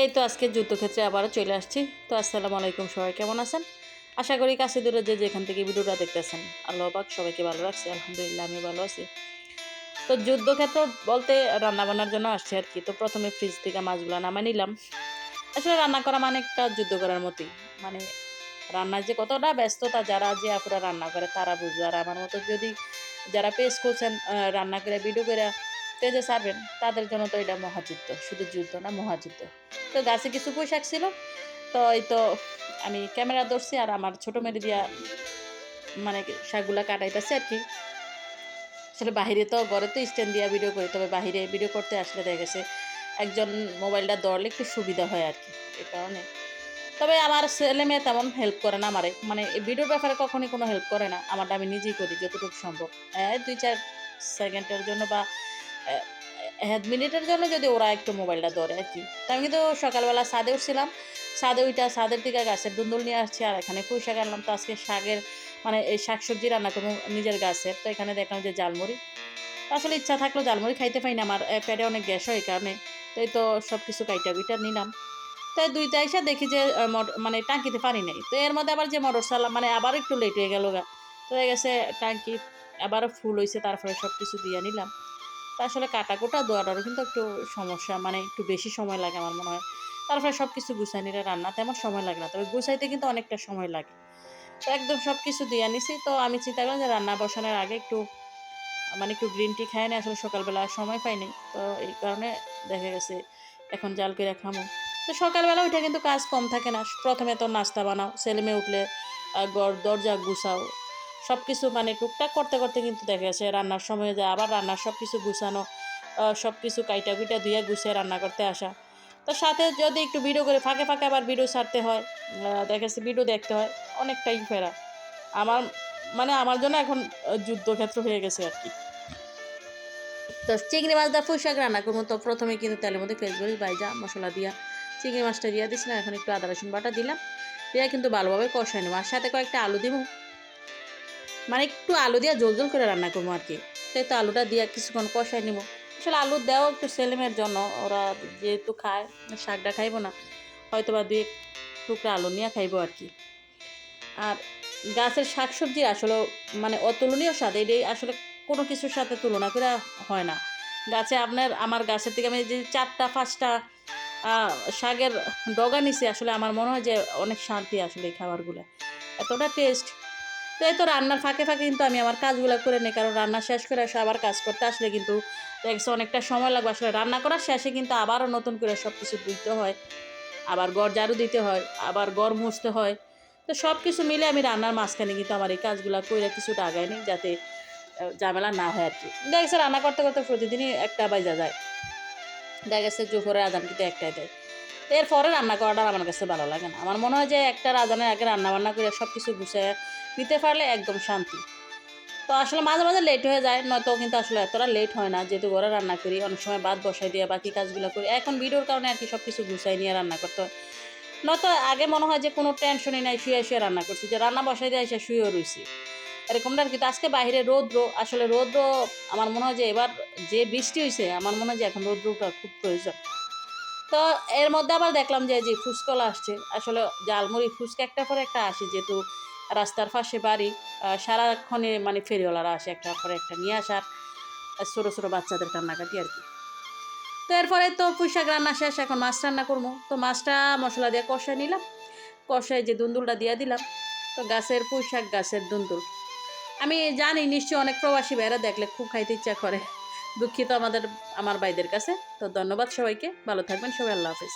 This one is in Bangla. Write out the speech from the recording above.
এই তো আজকে যুদ্ধক্ষেত্রে আবারও চলে আসছি। তো আসসালামু আলাইকুম সবাই, কেমন আছেন? আশা করি কাছে দূরে যে যেখান থেকে ভিডিওটা দেখতেছেন, আল্লাহ পাক সবাইকে ভালো রাখছি, আলহামদুলিল্লাহ আমি ভালো আছি। তো যুদ্ধক্ষেত্র বলতে রান্না বান্নার জন্য আসছি আর কি। তো প্রথমে ফ্রিজ থেকে মাছগুলো নামাই নিলাম। আসলে রান্না করা মানে একটা যুদ্ধ করার মতোই। মানে রান্নার যে কতটা ব্যস্ততা, যারা যে আপুরা রান্না করে তারা বুঝবে। আর আমার মতো যদি যারা পেস করছেন রান্না করে ভিডিও করে পেজে ছাড়বেন তাদের জন্য তো এটা মহাযুদ্ধ, শুধু যুদ্ধ না, মহাযুদ্ধ। তো গাছে কিছু পোশাক ছিল, তো এই তো আমি ক্যামেরা ধরছি আর আমার ছোটো মেয়ে দিয়া মানে শাকগুলা কাটাইতেছে আর কি। আসলে বাহিরে তো, ঘরে তো স্ট্যান্ড দিয়া ভিডিও করি, তবে বাহিরে ভিডিও করতে আসলে দেখা গেছে একজন মোবাইলটা ধরলে একটু সুবিধা হয় আর কি, এই কারণে। তবে আমার ছেলে মেয়ে তেমন হেল্প করে না আমারে মানে ভিডিওর ব্যাপারে কখনই কোনো হেল্প করে না, আমারটা আমি নিজেই করি, যতটুকু সম্ভব। হ্যাঁ দুই চার সেকেন্ডের জন্য বা মিনিটের জন্য যদি ওরা একটু মোবাইলটা ধরে আর কি। তো আমি কিন্তু সকালবেলা ছাদে উঠছিলাম। ছাদে ওইটা ছাদের দিকে গাছের দুন্দুল নিয়ে আসছি আর এখানে পুঁই শাক আনলাম। তো আজকে শাকের মানে এই শাকসবজি রান্না করব নিজের গাছের। তো এখানে দেখলাম যে জালমুড়ি আসলে ইচ্ছা থাকল জালমুড়ি খাইতে পাই না। আমার পেটে অনেক গ্যাস হয় কারণে। তো এই তো সব কিছু কাইটা বিটা নিলাম। তো এই দুইটা এসে দেখি যে মানে টাঙ্কিতে পানি নেই। তো এর মধ্যে আবার যে মোটর সালাম মানে আবার একটু লেট হয়ে গেল গা। তো হয়ে গেছে, টাঙ্কি আবারও ফুল হয়েছে তারপরে সব কিছু দিয়ে নিলাম। তা আসলে কাটা কোটা দেওয়াটারও কিন্তু একটু সমস্যা মানে একটু বেশি সময় লাগে আমার মনে হয়। তারপরে সব কিছু গুছাই নিলে রান্না তেমন সময় লাগে না, তবে গুছাইতে কিন্তু অনেকটা সময় লাগে। তো একদম সব কিছু দিয়ে নিছি, তো আমি চিন্তা করলাম যে রান্না বসানোর আগে একটু মানে একটু গ্রিন টি খাই না আসলে সকালবেলা সময় পাইনি তো এই কারণে দেখা গেছে এখন জাল করে খামো। তো সকালবেলা ওইটা কিন্তু কাজ কম থাকে না। প্রথমে তো নাস্তা বানাও, ছেলে মেয়ে উঠলে দরজা গুছাও সব কিছু মানে টুকটাক করতে করতে কিন্তু দেখা গেছে রান্নার সময় যায় আবার রান্নার সব কিছু গুছানো সব কিছু কাইটা কুইটা ধুয়ে গুছিয়ে রান্না করতে আসা। তো সাথে যদি একটু ভিডিও করে ফাঁকে ফাঁকে আবার ভিডিও ছাড়তে হয় দেখা যাচ্ছে ভিডিও দেখতে হয়, অনেকটাই ফেরা। আমার মানে আমার জন্য এখন যুদ্ধক্ষেত্র হয়ে গেছে আর কি। তো চিংড়ি মাছ দা ফুল শাক রান্না করব। তো প্রথমে কিন্তু তেলের মধ্যে পেঁয়াজগুলি বাইজা মশলা দিয়া চিংড়ি মাছটা দিয়ে দিছিলাম। এখন একটু আদা রসুন বাটা দিলাম। দিয়ে কিন্তু ভালোভাবে কষাই নেব। আর সাথে কয়েকটা আলু দিব। মানে একটু আলু দিয়ে জল জল করে রান্না করব আর কি তো তো আলুটা দিয়ে কিছুক্ষণ কষাই নেব। আসলে আলু দেওয়া একটু ছেলেমেয়ের জন্য, ওরা যেহেতু খায়, শাকটা খাইবো না হয়তো বা দুই টুকরা আলু নিয়ে খাইবো আর কি আর গাছের শাকসবজি আসলে মানে অতুলনীয় স্বাদ, এটাই আসলে কোনো কিছুর সাথে তুলনা করে হয় না। গাছে আপনার, আমার গাছের থেকে আমি যে চারটা, পাঁচটা শাকের ডগা নিছি, আসলে আমার মনে হয় যে অনেক শান্তি আসলে এই খাবারগুলো। এতটা টেস্ট তো এই তো রান্নার ফাঁকে ফাঁকে কিন্তু আমি আমার কাজগুলো করে নিই, কারণ রান্না শেষ করে এসে আবার কাজ করতে আসলে কিন্তু দেখছে অনেকটা সময় লাগবে। আসলে রান্না করার শেষে কিন্তু আবারও নতুন করে সব কিছু ধুইতে হয়, আবার গড় ঝাড়ু দিতে হয়, আবার গড় মুছতে হয়। তো সব কিছু মিলে আমি রান্নার মাঝখানে কিন্তু আমার এই কাজগুলো করে কিছুটা আগাই নিই যাতে ঝামেলা না হয় আর কি দেখা রান্না করতে করতে প্রতিদিনই একটা বাজা যায়। দেখা গেছে জোহরের আদান কিন্তু একটাই দেয়। এরপরে রান্না করাটা আমার কাছে ভালো লাগে না। আমার মনে হয় যে একটা আজানের আগে রান্না বান্না করে সব কিছু গুছিয়ে নিতে পারলে একদম শান্তি। তো আসলে মাঝে মাঝে লেট হয়ে যায় নয়তো কিন্তু আসলে এতটা লেট হয় না, যেহেতু ঘরে রান্না করি, অনেক সময় ভাত বসাই দিয়ে বাকি কাজগুলো করি। এখন ভিডিওর কারণে আর কি সব কিছু গুছাই নিয়ে রান্না করতে হয়। নয়তো আগে মনে হয় যে কোনো টেনশনই নাই, শুয়ে শুয়ে রান্না করছি, যে রান্না বসাই দিয়ে এসে শুয়েও রয়েছি এরকমটা আর কি। আজকে বাইরে রৌদ্র, আসলে রৌদ্র আমার মনে হয় যে এবার যে বৃষ্টি হয়েছে আমার মনে হয় যে এখন রৌদ্রটা খুব প্রয়োজন। তো এর মধ্যে আবার দেখলাম যে যে ফুচকলা আসছে। আসলে জালমুড়ি ফুচকা একটা পরে একটা আসে, যেহেতু রাস্তার পাশে বাড়ি সারাক্ষণে মানে ফেরিওয়ালারা আসে একটা পরে একটা নিয়ে আসার ছোটো ছোটো বাচ্চাদের কান্নাকাটি আর কি। তো এরপরে তো পুঁইশাক রান্না শেষ, এখন মাছ রান্না করব। তো মাছটা মশলা দিয়ে কষায় নিলাম। কষায় যে দুন্দুলটা দিয়ে দিলাম, তো গাছের পুঁইশাক, গাছের দুন্দুল। আমি জানি নিশ্চয়ই অনেক প্রবাসী ভাইরা দেখলে খুব খাইতে ইচ্ছা করে। দুঃখিত আমাদের আমার ভাইদের কাছে। তো ধন্যবাদ সবাইকে। ভালো থাকবেন। সবাই আল্লাহ হাফিজ।